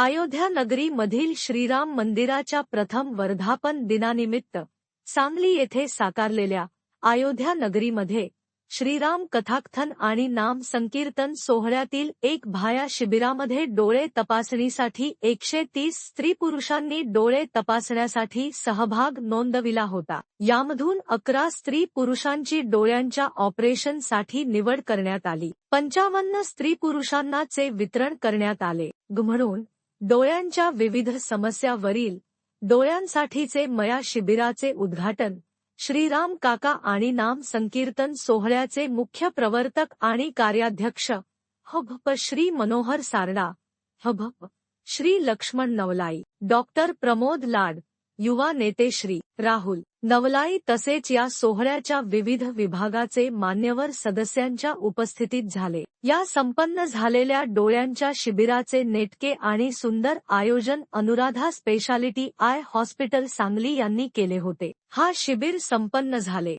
अयोध्या नगरी मधील श्रीराम मंदिराच्या प्रथम वर्धापन दिनानिमित्त सांगली येथे साकारलेल्या अयोध्या नगरीमध्ये श्रीराम कथाकथन आणि नाम संकीर्तन सोहळ्यातील एक भाया शिबिरामध्ये डोळे तपासणीसाठी एकशे तीस स्त्री पुरुषांनी डोळे तपासण्यासाठी सहभाग नोंदविला होता. यामधून अकरा स्त्री पुरुषांची डोळ्यांच्या ऑपरेशनसाठी निवड करण्यात आली. पंचावन्न स्त्री पुरुषांनाचे वितरण करण्यात आले. म्हणून डोळ्यांच्या विविध समस्यावरील डोळ्यांसाठीचे मया शिबिराचे उद्घाटन श्रीराम काका आणि नाम संकीर्तन सोहळ्याचे मुख्य प्रवर्तक आणि कार्याध्यक्ष हभ श्री मनोहर सारडा हभ श्री लक्ष्मण नवलाई डॉक्टर प्रमोद लाड युवा नेते श्री. राहुल. नवलाई तसेच या सोहळ्याच्या विविध विभागाचे मान्यवर सदस्यांच्या उपस्थितीत झाले. या संपन्न झालेल्या डोळ्यांच्या शिबिराचे नेटके आणि सुंदर आयोजन Anuradha speciality eye hospital Sangli यांनी केले होते. हा शिबिर संपन्न झाले.